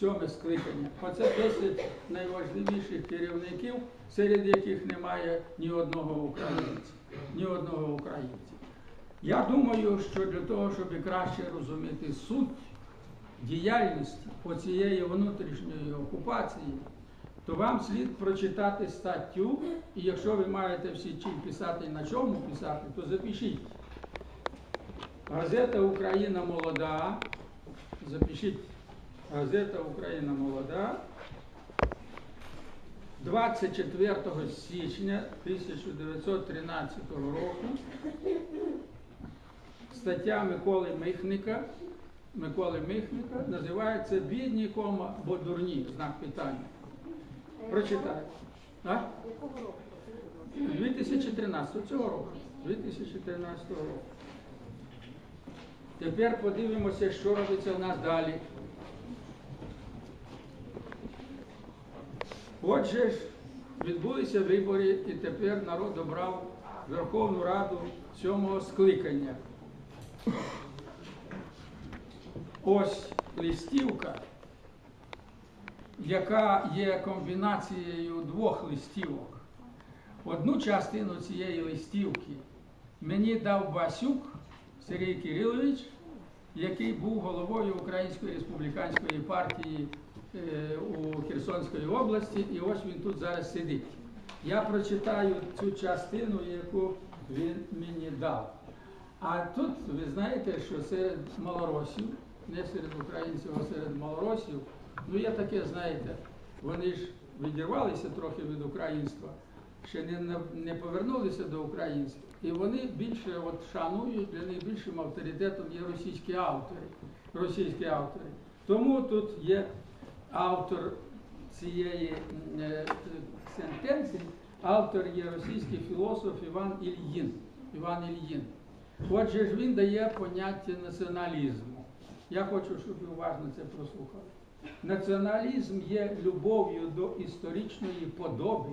сьоме скликання. Оце 10 найважливіших керівників, серед яких немає ні одного українця. Ні одного українця. Я думаю, що для того, щоб краще розуміти суть діяльності оцієї внутрішньої окупації, то вам слід прочитати статтю, і якщо ви маєте всі чим писати і на чому писати, то запишіть. Газета Україна молода. Запишіть газета Україна молода. 24 січня 1913 року стаття Миколи Михника, Миколи Михника називається Бідні кома або дурні знак питання. Прочитайте. А? 2013 цього року. 2013 року. Тепер подивимося, що робиться в нас далі. Отже ж, відбулися вибори, і тепер народ обрав Верховну Раду сьомого скликання. Ось листівка, яка є комбінацією двох листівок. Одну частину цієї листівки мені дав Басюк Сергій Кирилович, який був головою Української республіканської партії у Херсонській області, і ось він тут зараз сидить. Я прочитаю цю частину, яку він мені дав. А тут ви знаєте, що серед малоросів, не серед українців, а серед малоросів, ну є таке, знаєте, вони ж відірвалися трохи від українства, ще не, не повернулися до українства. І вони більше от шанують, для них більшим авторитетом є російські автори. Російські автори. Тому тут є автор цієї е, сентенції, автор є російський філософ Іван Ільїн. Іван Ільїн. Отже ж він дає поняття націоналізму. Я хочу, щоб ви уважно це прослухали. Націоналізм є любов'ю до історичної подоби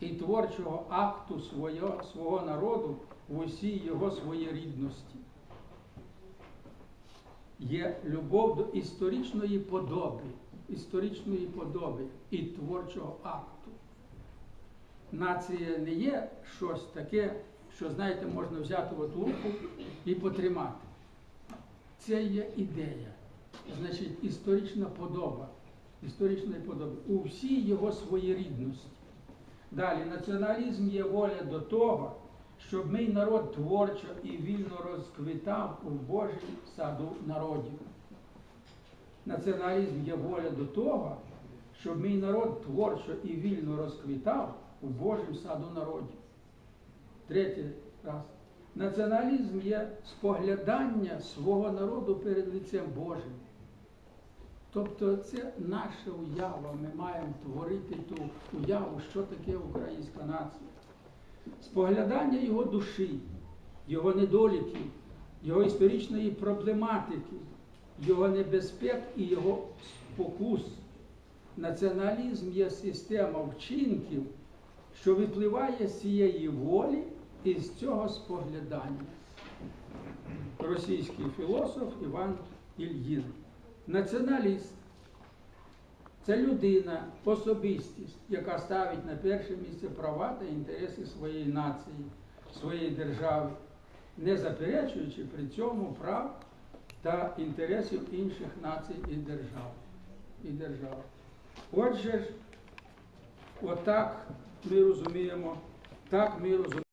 і творчого акту свого, свого народу в усій його своєрідності. Є любов до історичної подоби, історичної подоби і творчого акту. Нація не є щось таке, що, знаєте, можна взяти от лупу і потримати. Це є ідея, значить, історична подоба, історичної подоби у всій його своєрідності. Далі, націоналізм є воля до того, щоб мій народ творчо і вільно розквітав у Божій саду народів. Націоналізм є воля до того, щоб мій народ творчо і вільно розквітав у Божім саду народів. Третій раз. Націоналізм є споглядання свого народу перед лицем Божим. Тобто це наша уява. Ми маємо творити ту уяву, що таке українська нація. Споглядання його душі, його недоліків, його історичної проблематики, його небезпек і його спокус. Націоналізм є система вчинків, що випливає з цієї волі і з цього споглядання. Російський філософ Іван Ільїн. Націоналіст це людина, особистість, яка ставить на перше місце права та інтереси своєї нації, своєї держави, не заперечуючи при цьому прав та інтересів інших націй і держав. І держав. Отже отак ми розуміємо, так ми розуміємо.